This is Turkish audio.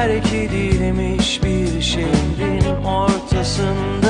terk edilmiş bir şehrin ortasında.